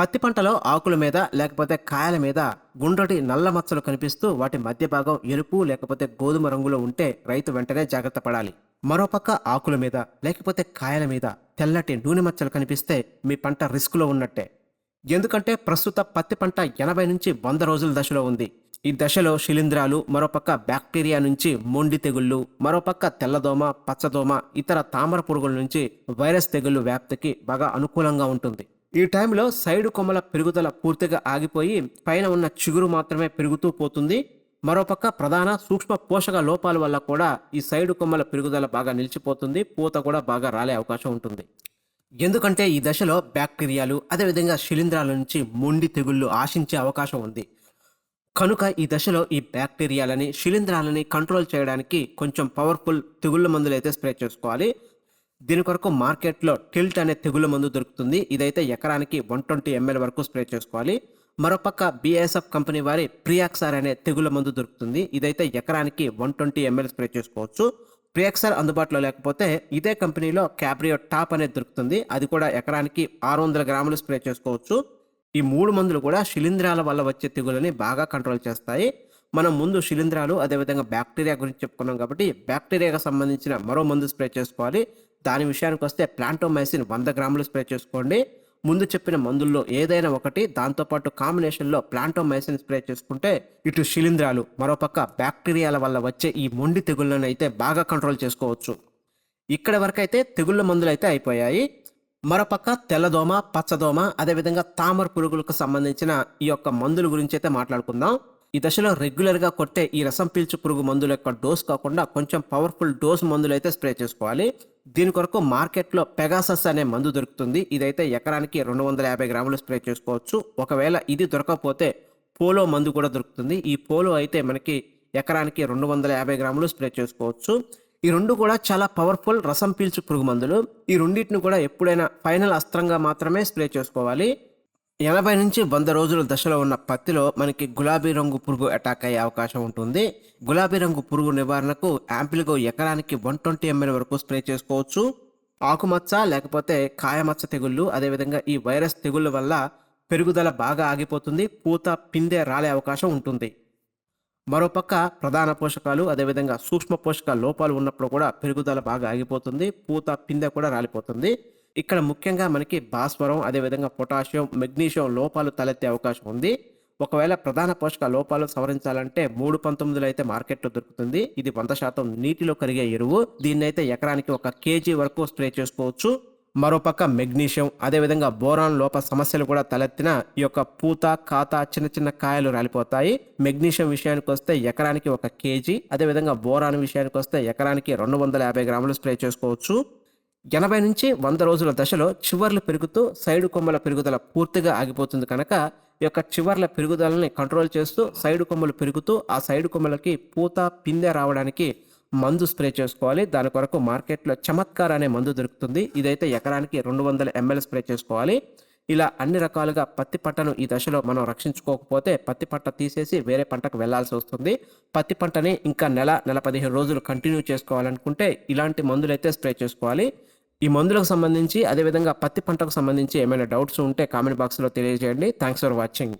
పత్తి పంటలో ఆకుల మీద లేకపోతే కాయల మీద గుండ్రటి నల్ల మచ్చలు కనిపిస్తూ వాటి మధ్య భాగం ఎరుపు లేకపోతే గోధుమ రంగులో ఉంటే రైతు వెంటనే జాగ్రత్త పడాలి. మరోపక్క ఆకుల మీద లేకపోతే కాయల మీద తెల్లటి నూనె మచ్చలు కనిపిస్తే మీ పంట రిస్క్లో ఉన్నట్టే. ఎందుకంటే ప్రస్తుత పత్తి పంట ఎనభై నుంచి వంద రోజుల దశలో ఉంది. ఈ దశలో శిలీంధ్రాలు మరోపక్క బ్యాక్టీరియా నుంచి మొండి తెగుళ్ళు మరోపక్క తెల్లదోమ పచ్చదోమ ఇతర తామర పురుగుల నుంచి వైరస్ తెగుళ్ళు వ్యాప్తికి బాగా అనుకూలంగా ఉంటుంది. ఈ టైంలో సైడ్ కొమ్మల పెరుగుదల పూర్తిగా ఆగిపోయి పైన ఉన్న చిగురు మాత్రమే పెరుగుతూ పోతుంది. మరోపక్క ప్రధాన సూక్ష్మ పోషక లోపాల వల్ల కూడా ఈ సైడు కొమ్మల పెరుగుదల బాగా నిలిచిపోతుంది. పూత కూడా బాగా రాలే అవకాశం ఉంటుంది. ఎందుకంటే ఈ దశలో బ్యాక్టీరియాలు అదేవిధంగా శిలీంధ్రాల నుంచి మొండి తెగుళ్ళు ఆశించే అవకాశం ఉంది. కనుక ఈ దశలో ఈ బ్యాక్టీరియాలని శిలీంధ్రాలని కంట్రోల్ చేయడానికి కొంచెం పవర్ఫుల్ తెగుళ్ళ మందులు అయితే స్ప్రే చేసుకోవాలి. దీని కొరకు మార్కెట్లో టిల్ట్ అనే తెగుల మందు దొరుకుతుంది. ఇదైతే ఎకరానికి వన్ ట్వంటీ ఎంఎల్ వరకు స్ప్రే చేసుకోవాలి. మరోపక్క బీఎస్ఎఫ్ కంపెనీ వారి ప్రియాక్సార్ అనే తెగుల మందు దొరుకుతుంది. ఇదైతే ఎకరానికి వన్ ట్వంటీ ఎంఎల్ స్ప్రే చేసుకోవచ్చు. ప్రియాక్సార్ అందుబాటులో లేకపోతే ఇదే కంపెనీలో క్యాబ్రియో టాప్ అనేది దొరుకుతుంది. అది కూడా ఎకరానికి ఆరు వందల గ్రాములు స్ప్రే చేసుకోవచ్చు. ఈ మూడు మందులు కూడా శిలీంధ్రాల వల్ల వచ్చే తెగులని బాగా కంట్రోల్ చేస్తాయి. మనం ముందు శిలీంధ్రాలు అదేవిధంగా బ్యాక్టీరియా గురించి చెప్పుకున్నాం కాబట్టి బ్యాక్టీరియాకి సంబంధించిన మరో మందు స్ప్రే చేసుకోవాలి. దాని విషయానికి వస్తే ప్లాంటోమైసిన్ వంద గ్రాములు స్ప్రే చేసుకోండి. ముందు చెప్పిన మందుల్లో ఏదైనా ఒకటి దాంతోపాటు కాంబినేషన్లో ప్లాంటోమైసిన్ స్ప్రే చేసుకుంటే ఇటు శిలీంధ్రాలు మరోపక్క బ్యాక్టీరియాల వల్ల వచ్చే ఈ మొండి తెగుళ్ళను అయితే బాగా కంట్రోల్ చేసుకోవచ్చు. ఇక్కడ వరకైతే తెగుళ్ళ మందులు అయితే అయిపోయాయి. మరోపక్క తెల్లదోమ పచ్చదోమ అదేవిధంగా తామర పురుగులకు సంబంధించిన ఈ యొక్క మందుల గురించి అయితే మాట్లాడుకుందాం. ఈ దశలో రెగ్యులర్గా కొట్టే ఈ రసం పీల్చు పురుగు మందుల యొక్క డోస్ కాకుండా కొంచెం పవర్ఫుల్ డోస్ మందులు అయితే స్ప్రే చేసుకోవాలి. దీని కొరకు మార్కెట్లో పెగాసస్ అనే మందు దొరుకుతుంది. ఇదైతే ఎకరానికి రెండు వందల యాభై గ్రాములు స్ప్రే చేసుకోవచ్చు. ఒకవేళ ఇది దొరకకపోతే పోలో మందు కూడా దొరుకుతుంది. ఈ పోలో అయితే మనకి ఎకరానికి రెండు వందల యాభై గ్రాములు స్ప్రే చేసుకోవచ్చు. ఈ రెండు కూడా చాలా పవర్ఫుల్ రసం పీల్చు పురుగు మందులు. ఈ రెండింటిని కూడా ఎప్పుడైనా ఫైనల్ అస్త్రంగా మాత్రమే స్ప్రే చేసుకోవాలి. ఎనభై నుంచి వంద రోజుల దశలో ఉన్న పత్తిలో మనకి గులాబీ రంగు పురుగు అటాక్ అయ్యే అవకాశం ఉంటుంది. గులాబీ రంగు పురుగు నివారణకు యాంపిల్గో ఎకరానికి వన్ ట్వంటీ ఎంఎల్ వరకు స్ప్రే చేసుకోవచ్చు. ఆకుమచ్చ లేకపోతే కాయమచ్చ తెగుళ్ళు అదేవిధంగా ఈ వైరస్ తెగుళ్ళ వల్ల పెరుగుదల బాగా ఆగిపోతుంది. పూత పిందె రాలే అవకాశం ఉంటుంది. మరోపక్క ప్రధాన పోషకాలు అదేవిధంగా సూక్ష్మ పోషక లోపాలు ఉన్నప్పుడు కూడా పెరుగుదల బాగా ఆగిపోతుంది. పూత పిందె కూడా రాలిపోతుంది. ఇక్కడ ముఖ్యంగా మనకి భాస్వరం అదేవిధంగా పొటాషియం మెగ్నీషియం లోపాలు తలెత్తే అవకాశం ఉంది. ఒకవేళ ప్రధాన పోషక లోపాలు సవరించాలంటే మూడు పంతొమ్మిదిలో అయితే మార్కెట్లో దొరుకుతుంది. ఇది వంద శాతం నీటిలో కరిగే ఎరువు. దీన్ని అయితే ఎకరానికి ఒక కేజీ వరకు స్ప్రే చేసుకోవచ్చు. మరోపక్క మెగ్నీషియం అదేవిధంగా బోరాన్ లోప సమస్యలు కూడా తలెత్తిన ఈ యొక్క పూత కాత చిన్న చిన్న కాయలు రాలిపోతాయి. మెగ్నీషియం విషయానికి వస్తే ఎకరానికి ఒక కేజీ అదేవిధంగా బోరాన్ విషయానికి వస్తే ఎకరానికి రెండు వందల యాభై గ్రాములు స్ప్రే చేసుకోవచ్చు. ఎనభై నుంచి వంద రోజుల దశలో చివర్లు పెరుగుతూ సైడు కొమ్మల పెరుగుదల పూర్తిగా ఆగిపోతుంది కనుక ఈ యొక్క చివర్ల పెరుగుదలని కంట్రోల్ చేస్తూ సైడు కొమ్మలు పెరుగుతూ ఆ సైడు కొమ్మలకి పూత పిందె రావడానికి మందు స్ప్రే చేసుకోవాలి. దాని కొరకు మార్కెట్లో చమత్కార్ అనే మందు దొరుకుతుంది. ఇదైతే ఎకరానికి రెండు వందల ఎంఎల్ స్ప్రే చేసుకోవాలి. ఇలా అన్ని రకాలుగా పత్తి పంటను ఈ దశలో మనం రక్షించుకోకపోతే పత్తి పంట తీసేసి వేరే పంటకు వెళ్ళాల్సి వస్తుంది. పత్తి పంటని ఇంకా నెల నెల పదిహేను రోజులు కంటిన్యూ చేసుకోవాలనుకుంటే ఇలాంటి మందులైతే స్ప్రే చేసుకోవాలి. ఈ మందులకు సంబంధించి అదేవిధంగా పత్తి పంటకు సంబంధించి ఏమైనా డౌట్స్ ఉంటే కామెంట్ బాక్స్లో తెలియజేయండి. Thanks for watching